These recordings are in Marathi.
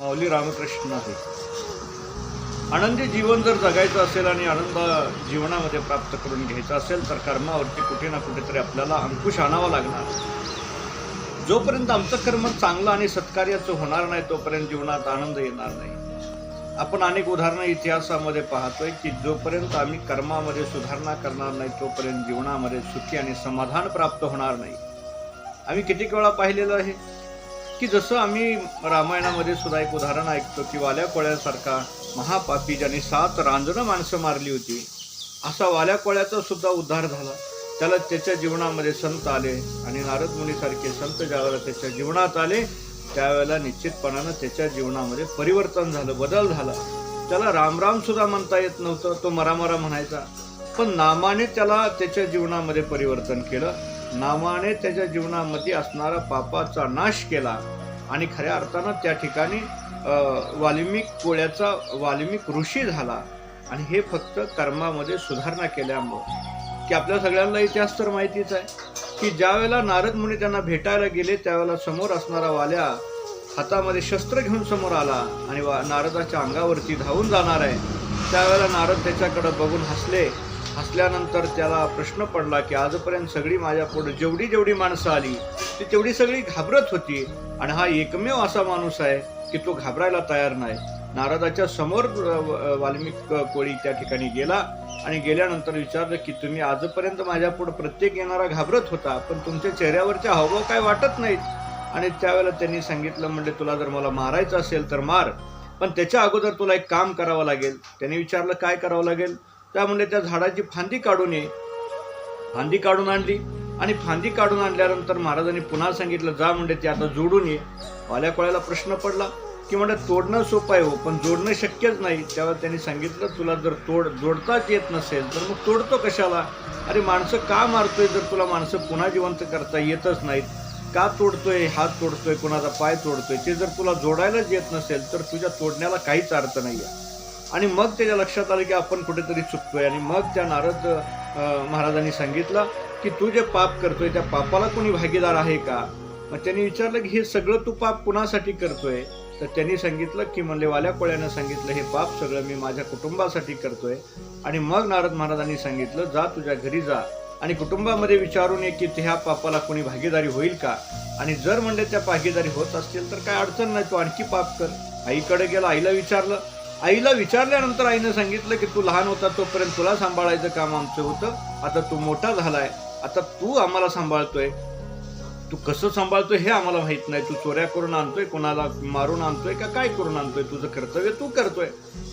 माऊली रामकृष्ण आहे. आनंदी जीवन जर जगायचं असेल आणि आनंद जीवनामध्ये प्राप्त करून घ्यायचा असेल तर कर्मावरती कुठे ना कुठेतरी आपल्याला अंकुश आणावा लागणार. जोपर्यंत आमचं कर्म चांगलं आणि सत्कार्याचं होणार नाही तोपर्यंत जीवनात आनंद येणार नाही. आपण अनेक उदाहरणं इतिहासामध्ये पाहतोय की जोपर्यंत आम्ही कर्मामध्ये सुधारणा करणार नाही तोपर्यंत जीवनामध्ये सुखी आणि समाधान प्राप्त होणार नाही. आम्ही कितीक वेळा पाहिलेलं आहे? की जसं आम्ही रामायणामध्ये सुद्धा एक उदाहरण ऐकतो की वाल्या कोळ्यासारखा महापापी ज्याने सात रांजणं माणसं मारली होती असा वाल्या कोळ्याचा सुद्धा उद्धार झाला. त्याला त्याच्या जीवनामध्ये संत आले आणि नारद मुनीसारखे संत ज्यावेळेला त्याच्या जीवनात आले त्यावेळेला निश्चितपणानं त्याच्या जीवनामध्ये परिवर्तन झालं बदल झाला. त्याला रामराम सुद्धा म्हणता येत नव्हतं तो मरामरा म्हणायचा. पण नामाने त्याला त्याच्या जीवनामध्ये परिवर्तन केलं. नामाने त्याच्या जीवनामध्ये असणारा पापाचा नाश केला. आणि खऱ्या अर्थानं त्या ठिकाणी वाल्मिक कोळ्याचा वाल्मिक ऋषी झाला. आणि हे फक्त कर्मामध्ये सुधारणा केल्यामुळं. की आपल्या सगळ्यांना इतिहास तर माहितीच आहे. की ज्या वेळेला नारद मुनी त्यांना भेटायला गेले त्यावेळेला समोर असणारा वाल्या हातामध्ये शस्त्र घेऊन समोर आला आणि वा नारदाच्या अंगावरती धावून जाणार आहे. त्यावेळेला नारद त्याच्याकडं बघून हसले. हसल्यानंतर त्याला प्रश्न पडला की आजपर्यंत सगळी माझ्या पुढे जेवढी जेवढी माणसं आली ती तेवढी सगळी घाबरत होती. आणि हा एकमेव असा माणूस आहे की तो घाबरायला तयार नाही. नारदाच्या समोर व- वाल्मिक कोळी त्या ठिकाणी गेला आणि गेल्यानंतर विचारलं की तुम्ही आजपर्यंत माझ्या पुढे प्रत्येक येणारा घाबरत होता पण तुमच्या चेहऱ्यावरचे हावभाव काय वाटत नाहीत? आणि त्यावेळेला त्यांनी सांगितलं म्हणजे तुला जर मला मारायचं असेल तर मार. पण त्याच्या अगोदर तुला एक काम करावं लागेल. त्याने विचारलं काय करावं लागेल? त्या म्हणले त्या झाडाची फांदी काढून ये. फांदी काढून आणली आणि फांदी काढून आणल्यानंतर महाराजांनी पुन्हा सांगितलं जा म्हणजे ते आता जोडून ये. वाल्या कोळ्याला प्रश्न पडला की म्हणजे तोडणं सोपं आहे हो पण जोडणं शक्यच नाही. तेव्हा त्यांनी सांगितलं तुला जर तोड जोडताच येत नसेल तर मग तोडतो कशाला? अरे माणसं का मारतोय जर तुला माणसं पुन्हा जिवंत करता येतच नाहीत? का तोडतोय? हात तोडतोय? कोणाचा पाय तोडतोय? ते जर तुला जोडायलाच येत नसेल तर तुझ्या तोडण्याला काहीच अर्थ नाही आहे आणि मग त्याच्या लक्षात आलं की आपण कुठेतरी चुकतोय. आणि मग त्या नारद महाराजांनी सांगितलं की तू जे पाप करतोय त्या पापाला कोणी भागीदार आहे का? मग त्यांनी विचारलं की हे सगळं तू पाप कुणासाठी करतोय? तर त्यांनी सांगितलं की म्हणले वाल्या कोळ्यानं सांगितलं हे पाप सगळं मी माझ्या कुटुंबासाठी करतोय. आणि मग नारद महाराजांनी सांगितलं जा तुझ्या घरी जा. आणि कुटुंबामध्ये विचारून ये की ह्या पापाला कोणी भागीदारी होईल का? आणि जर म्हणले त्या भागीदारी होत असतील तर काय अडचण नाही तू आणखी पाप कर. आईकडे गेला आईला विचारलं. आईला विचारल्यानंतर आईनं सांगितलं की तू लहान होता तोपर्यंत तुला सांभाळायचं काम आमचं होतं. आता तू मोठा झालाय. आता तू आम्हाला सांभाळतोय. तू कसं सांभाळतोय हे आम्हाला माहीत नाही. तू चोऱ्या करून आणतोय कोणाला मारून आणतोय का काय करून आणतोय? तुझं कर्तव्य तू करतोय.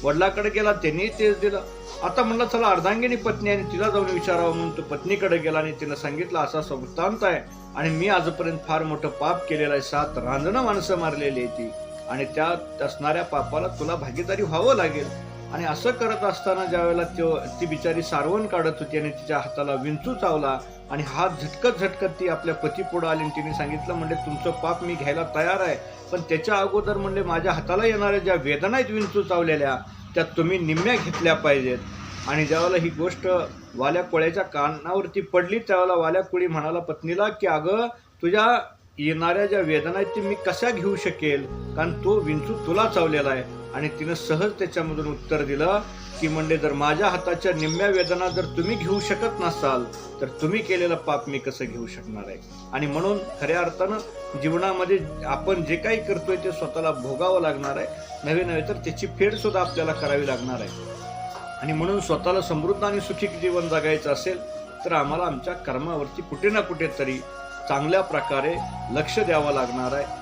वडिलाकडे गेला त्यांनी तेच दिलं. आता म्हणलं चला अर्धांगिनी पत्नी आणि तिला जाऊन विचारावं. म्हणून तो पत्नीकडे गेला आणि तिनं सांगितलं असा वृत्तांत आहे आणि मी आजपर्यंत फार मोठं पाप केलेलं आहे. सात रांजणं माणसं मारलेली आहे ती. आणि त्यात असणाऱ्या पापाला तुला भागीदारी व्हावं लागेल. आणि असं करत असताना ज्यावेळेला तो ती बिचारी सारवण काढत होती आणि तिच्या हाताला विंचू चावला आणि हात झटकत झटकत ती आपल्या पती पुढं आली आणि तिने सांगितलं म्हणजे तुमचं पाप मी घ्यायला तयार आहे. पण त्याच्या अगोदर म्हणजे माझ्या हाताला येणाऱ्या ज्या वेदना आहेत विंचू चावलेल्या त्या तुम्ही निम्म्या घेतल्या पाहिजेत. आणि ज्यावेळेला ही गोष्ट वाल्या कोळ्याच्या कानावरती पडली त्यावेळेला वाल्या कोळी म्हणाला पत्नीला की अगं तुझ्या येणाऱ्या ज्या वेदना आहेत ते मी कशा घेऊ शकेल? कारण तो विंचू तुला चावलेला आहे. आणि तिनं सहज त्याच्यामधून उत्तर दिलं की म्हणजे जर माझ्या हाताच्या निम्म्या वेदना जर तुम्ही घेऊ शकत नसाल तर तुम्ही केलेलं पाप मी कसं घेऊ शकणार आहे? आणि म्हणून खऱ्या अर्थानं जीवनामध्ये आपण जे काही करतोय ते स्वतःला भोगावं लागणार आहे. नव्हे नव्हे तर त्याची फेडसुद्धा आपल्याला करावी लागणार आहे. आणि म्हणून स्वतःला समृद्ध आणि सुखी जीवन जगायचं असेल तर आम्हाला आमच्या कर्मावरती कुठे ना कुठेतरी चांगल्या प्रकारे लक्ष द्यावं लागणार आहे.